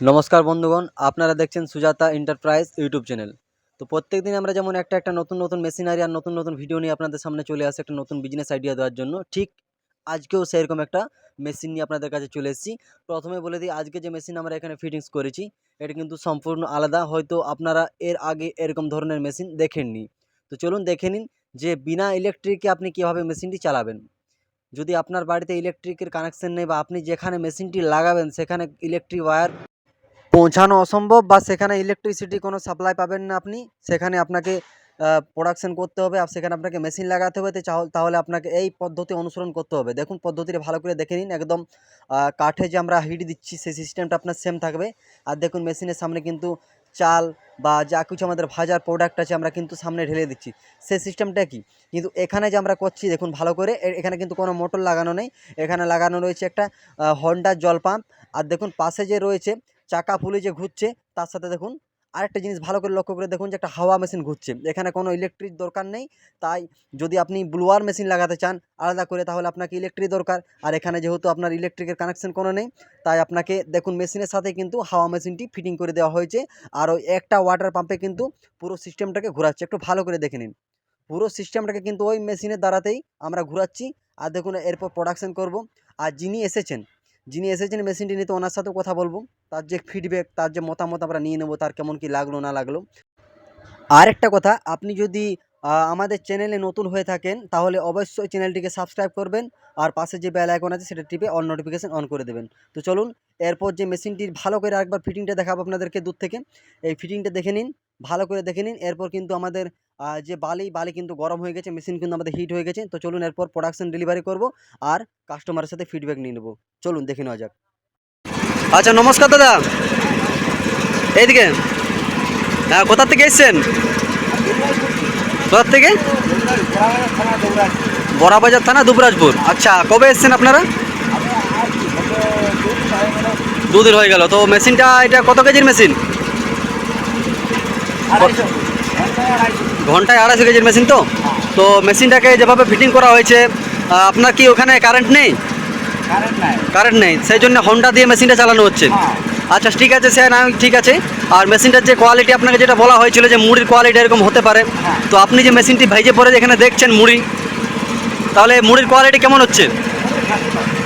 নমস্কার বন্ধুগণ, আপনারা দেখছেন সুজাতা এন্টারপ্রাইজ ইউটিউব চ্যানেল। তো প্রত্যেক দিন আমরা যেমন একটা একটা নতুন নতুন মেশিনারি আর নতুন নতুন ভিডিও নিয়ে আপনাদের সামনে চলে আসে, একটা নতুন বিজনেস আইডিয়া দেওয়ার জন্য। ঠিক আজকেও সেরকম একটা মেশিন নিয়ে আপনাদের কাছে চলে এসেছি। প্রথমে বলে দিই, আজকে যে মেশিন আমরা এখানে ফিটিংস করেছি, এটা কিন্তু সম্পূর্ণ আলাদা। হয়তো আপনারা এর আগে এরকম ধরনের মেশিন দেখেননি। তো চলুন দেখে নিন যে বিনা ইলেকট্রিকে আপনি কীভাবে মেশিনটি চালাবেন। যদি আপনার বাড়িতে ইলেকট্রিকের কানেকশন নেই বা আপনি যেখানে মেশিনটি লাগাবেন, সেখানে ইলেকট্রিক ওয়্যার পৌঁছানো অসম্ভব বা সেখানে ইলেকট্রিসিটি কোনো সাপ্লাই পাবেন না আপনি, সেখানে আপনাকে প্রোডাকশন করতে হবে আর সেখানে আপনাকে মেশিন লাগাতে হবে তাহলে আপনাকে এই পদ্ধতি অনুসরণ করতে হবে। দেখুন পদ্ধতিটা ভালো করে দেখে নিন, একদম কাঠে যে আমরা হিট দিচ্ছি, সেই সিস্টেমটা আপনার সেম থাকবে। আর দেখুন মেশিনের সামনে কিন্তু চাল বা যা কিছু আমাদের ভাজার প্রোডাক্ট আছে, আমরা কিন্তু সামনে ঢেলে দিচ্ছি। সেই সিস্টেমটা কি? কিন্তু এখানে যে আমরা করছি, দেখুন ভালো করে এখানে কিন্তু কোনো মোটর লাগানো নেই। এখানে লাগানো রয়েছে একটা হন্ডার জল পাম্প আর দেখুন পাশে যে রয়েছে চাকা ফুলে যে ঘুরছে, তার সাথে দেখুন আরেকটা জিনিস ভালো করে লক্ষ্য করে দেখুন যে একটা হাওয়া মেশিন ঘুরছে। এখানে কোনো ইলেকট্রিক দরকার নেই। তাই যদি আপনি ব্লুয়ার মেশিন লাগাতে চান, আলাদা করে তাহলে আপনাকে ইলেকট্রিক দরকার। আর এখানে যেহেতু আপনার ইলেকট্রিকের কানেকশন কোনো নেই, তাই আপনাকে দেখুন মেশিনের সাথে কিন্তু হাওয়া মেশিনটি ফিটিং করে দেওয়া হয়েছে। আর ওই একটা ওয়াটার পাম্পে কিন্তু পুরো সিস্টেমটাকে ঘোরাচ্ছে। একটু ভালো করে দেখে নিন। পুরো সিস্টেমটাকে কিন্তু ওই মেশিনের দ্বারাতেই আমরা ঘোরাচ্ছি। আর দেখুন এরপর প্রোডাকশন করব। আর যিনি এসেছেন যিনি এসেছেন মেশিনটি নিতে ওনার সাথেও কথা বলব। তার যে ফিডব্যাক তার যে মতামত আমরা নিয়ে নেব, তার কেমন কি লাগল, না লাগল। আর একটা কথা, আপনি যদি আমাদের চ্যানেলে নতুন হয়ে থাকেন, তাহলে অবশ্যই চ্যানেলটিকে সাবস্ক্রাইব করবেন আর পাশে যে বেল আইকন আছে, সেটা টিপে অন নোটিফিকেশান অন করে দেবেন। তো চলুন, এরপর যে মেশিনটির ভালো করে আরেকবার ফিটিংটা দেখাবো আপনাদেরকে দূর থেকে। এই ফিটিংটা দেখে নিন, ভালো করে দেখে নিন, এরপর কিন্তু আমাদের যে বালি বালি কিন্তু গরম হয়ে গেছে মেশিন কিন্তু আমাদের হিট হয়ে গেছে তো চলুন এরপর প্রোডাকশন ডেলিভারি করব আর কাস্টমারের সাথে ফিডব্যাক নিয়ে নেব। চলুন দেখে নেওয়া যাক। আচ্ছা নমস্কার দাদা। এইদিকে। হ্যাঁ কোথা থেকে এসছেন? কোথার থেকে? বড়াবাজার থানা দুবরাজপুর। আচ্ছা কবে এসছেন আপনারা? দুদিন হয়ে গেল। তো মেশিনটা এটা কত কেজির মেশিন ঘন্টায় আড়াইশো কেজির মেশিন তো? তো মেশিনটাকে যেভাবে ফিটিং করা হয়েছে আপনার কি ওখানে কারেন্ট নেই? কারেন্ট নেই। সেই জন্য হন্ডা দিয়ে মেশিনটা চালানো হচ্ছে। আচ্ছা ঠিক আছে স্যার না ঠিক আছে। আর মেশিনটার যে কোয়ালিটি আপনাকে যেটা বলা হয়েছিল যে মুড়ির কোয়ালিটি এরকম হতে পারে তো আপনি যে মেশিনটি ভেজে পরে যেখানে দেখছেন মুড়ি তাহলে মুড়ির কোয়ালিটি কেমন হচ্ছে?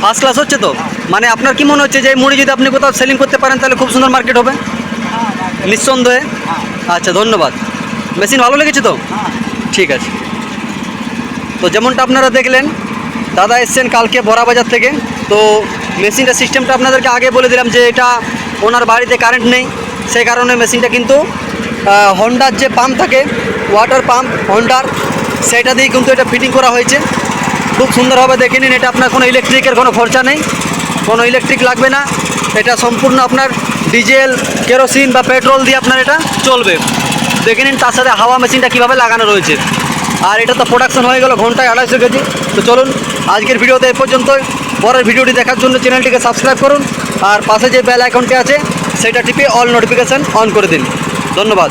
ফার্স্ট ক্লাস হচ্ছে তো? মানে আপনার কি মনে হচ্ছে যে মুড়ি যদি আপনি কোথাও সেলিং করতে পারেন তাহলে খুব সুন্দর মার্কেট হবে? নিঃসন্দেহে। আচ্ছা ধন্যবাদ। মেশিন ভালো লেগেছে তো? ঠিক আছে। তো যেমনটা আপনারা দেখলেন, দাদা এসছেন কালকে বড়া বাজার থেকে। তো মেশিনটা সিস্টেমটা আপনাদেরকে আগে বলে দিলাম যে এটা ওনার বাড়িতে কারেন্ট নেই। সেই কারণে মেশিনটা কিন্তু হন্ডার যে পাম্প থাকে ওয়াটার পাম্প হন্ডার সেটা দিয়ে কিন্তু এটা ফিটিং করা হয়েছে। খুব সুন্দরভাবে দেখে নিন, এটা আপনার কোনো ইলেকট্রিকের কোনো খরচা নেই। কোনো ইলেকট্রিক লাগবে না। এটা সম্পূর্ণ আপনার ডিজেল কেরোসিন বা পেট্রোল দিয়ে আপনার এটা চলবে। দেখে নিন তার সাথে হাওয়া মেশিনটা কীভাবে লাগানো রয়েছে। আর এটা তো প্রোডাকশন হয়ে গেল ঘন্টায় আড়াইশো কেজি। তো চলুন, আজকের ভিডিওতে এ পর্যন্ত পরের ভিডিওটি দেখার জন্য চ্যানেলটিকে সাবস্ক্রাইব করুন। আর পাশে যে বেল আইকনটি আছে, সেটা টিপে অল নোটিফিকেশান অন করে দিন। ধন্যবাদ।